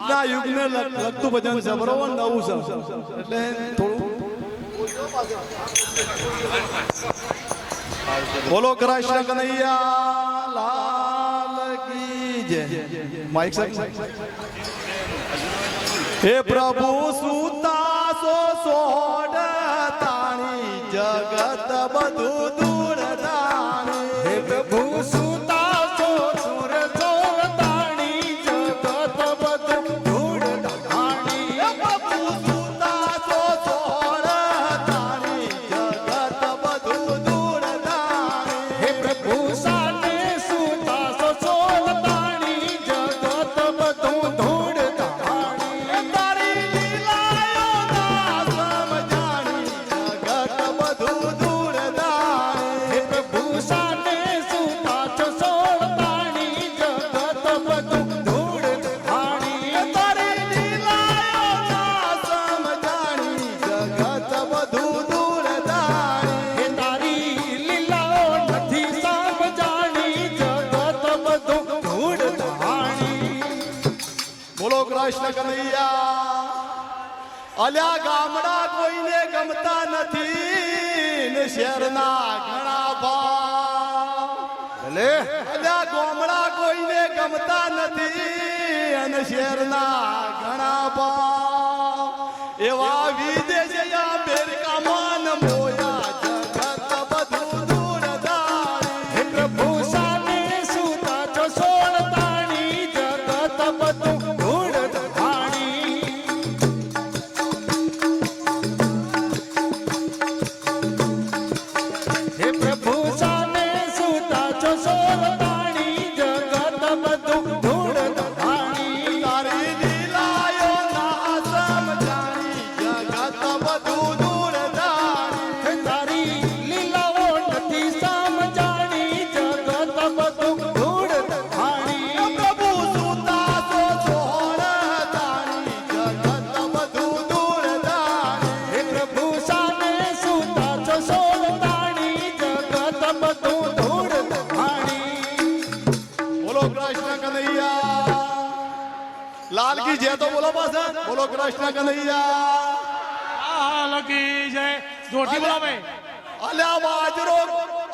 આજના યુગને લગ- લગતું ભજન છે. નવું છે. એટલે થોડું બોલો કૃષ્ણ કનૈયા? લાલ સાહેબ હે પ્રભુ, સુતા સો સોડ તાણી જગત બધું પ્રભુ સાને કૃષ્ણ કનૈયા અલ્યા ગામડા કોઈને ગમતા નથી ને શહેરના ઘણા ભાવ ભલે. અલ્યા ગામડા કોઈને ગમતા નથી અને શહેરના ઘણા ભાવ એવા વિદેશિયા કનૈયા। લાલ કી જય તો બોલો પાછા બોલો કૃષ્ણ કનૈયા। હાલ કી જય જોરથી બોલો ભાઈ। અલ્યા બાજરો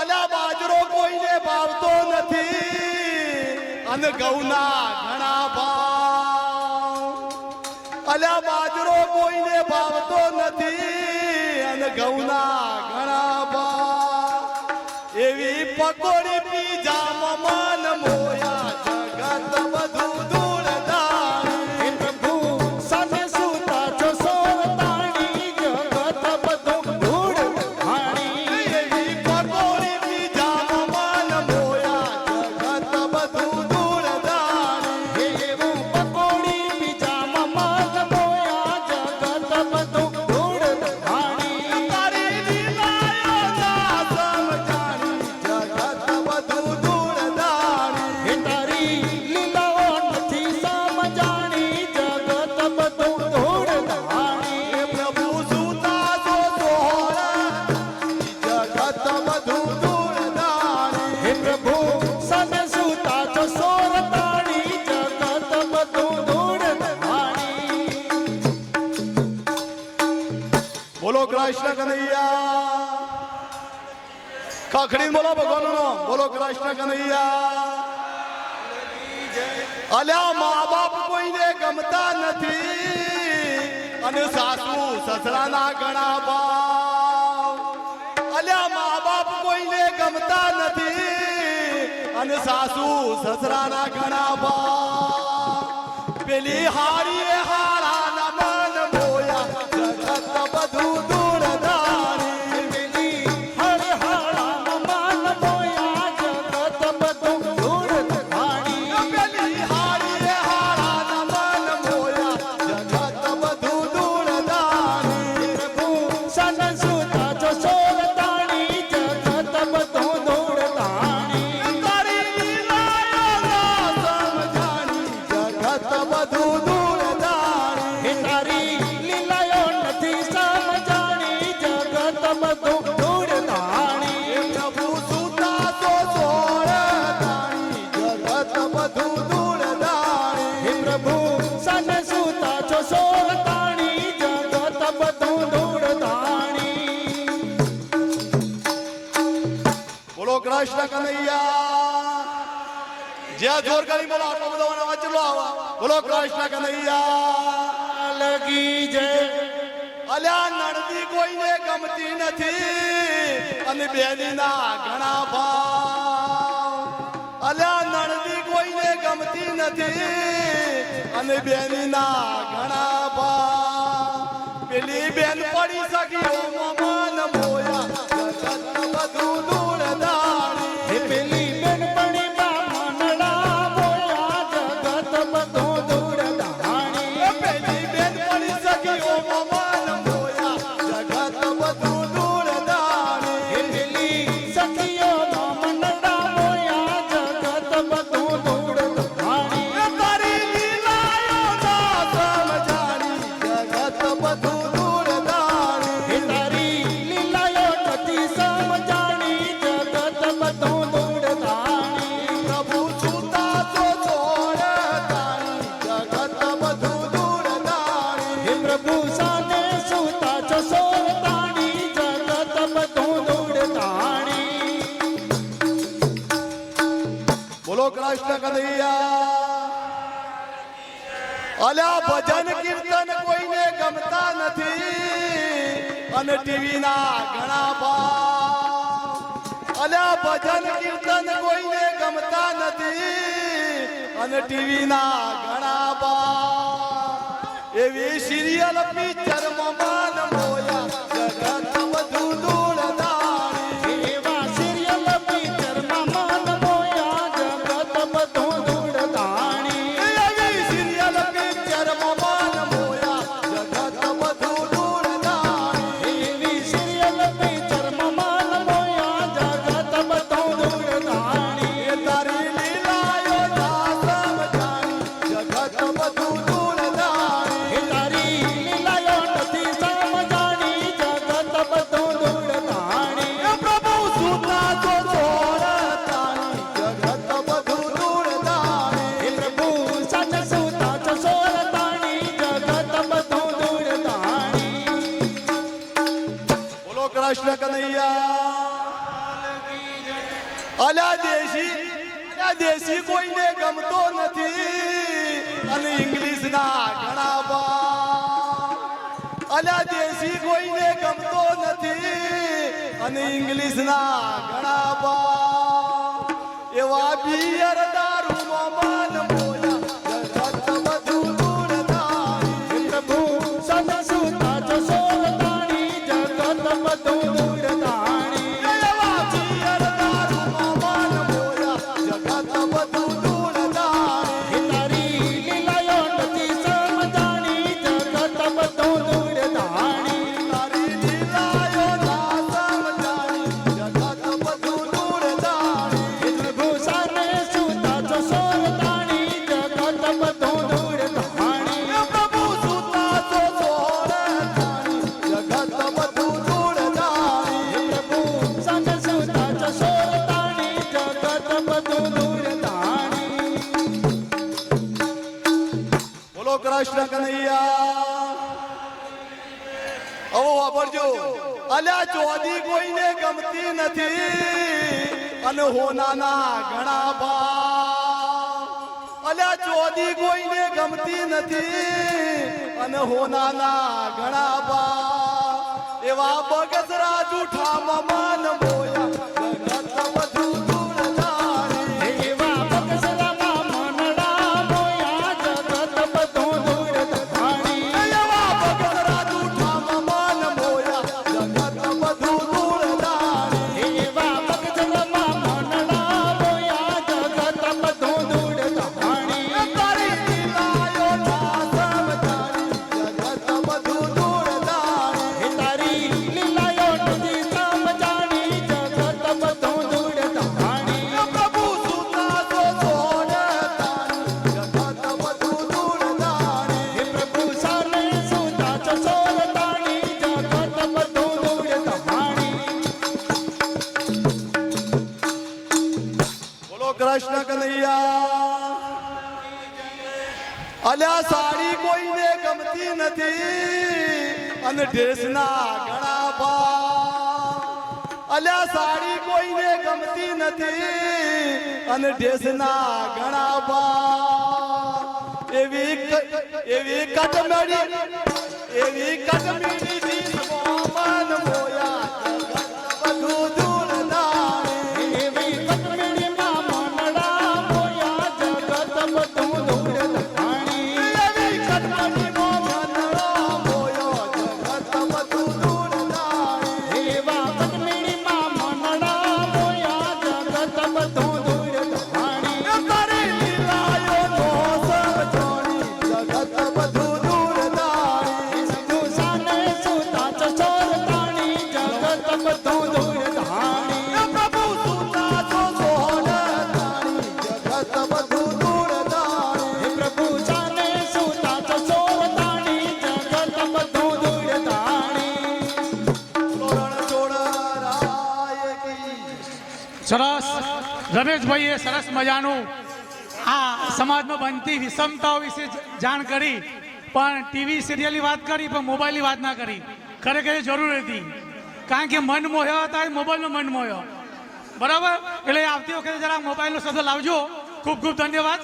અલ્યા બાજરો કોઈને ભાવતો નથી। અને ગૌના ઘણા ભાવ। અલ્યા બાજરો કોઈને ભાવતો નથી। અને ગૌના ઘણા ભાવ। એવી પકોડી પીજા મન મોયા। કૃષ્ણ કનૈયા ખખડી બોલો ભગવાન બોલો કૃષ્ણ કનૈયા અલ્યા મા બાપ કોઈને ગમતા નથી, અને સાસુ સસરાના ઘણા ભાવ। અલ્યા મા બાપ કોઈને ગમતા નથી, અને સાસુ સસરાના ઘણા ભાવ। પેલી હારી કૃષ્ણ કનૈયા. જ્યાં જોર કરી બોલો, આટલો બધો અવાજ ચલો આવો. બોલો, કૃષ્ણ કનૈયા. લગી જય અલ્યા, નણદી કોઈને ગમતી નથી. અને બેનીના ઘણા ભાવ. અલ્યા, નણદી કોઈને ગમતી નથી. અને બેનીના ઘણા ભાવ. પેલી બેન પડી શકી મમાન બોલો કૃષ્ણ કનૈયા. અલ્યા ભજન કીર્તન કોઈને ગમતા નથી. અને ટીવી ના ઘણા ભાવ અલ્યા ભજન કીર્તન કોઈને ગમતા નથી. અને ટીવી ના ઘણા ભાવ એવી સિરિયલ પિક્ચરમાં અલા દેશી દેશી કોઈને ગમતો નથી. અને ઇંગ્લિશના ઘણા બા અલા દેશી કોઈને ગમતો નથી. અને ઇંગ્લિશના ઘણા બા એવા બિયરતા કૃષ્ણ કનૈયા અલ્યા ચોદી કોઈને ગમતી નથી અને હોનાના ઘણા ભાવ અલ્યા ચોદી કોઈને ગમતી નથી અને હોનાના ઘણા ભાવ એવા બગસરા જૂઠા મમાન બોયા અલ્યા સાડી કોઈને ગમતી નથી. અને ડ્રેસના ઘણા ભાવ. અલ્યા સાડી કોઈને ગમતી નથી. અને ડ્રેસના ઘણા ભાવ. એવી એવી કટમડી એવી કટમડી જી મોયા સરસ. રમેશભાઈએ સરસ મજાનું આ સમાજમાં બનતી વિષમતાઓ વિશે જાણ કરી, પણ ટીવી સિરિયલની વાત કરી, પણ મોબાઈલની વાત ના કરી. ખરેખર જરૂર હતી. કારણ કે મન મોહ્યો હતા એ મોબાઈલનો મન મોહ્યો. બરાબર? એટલે આવતી વખતે જરા મોબાઈલનો સદો લાવજો. ખૂબ ખૂબ ધન્યવાદ.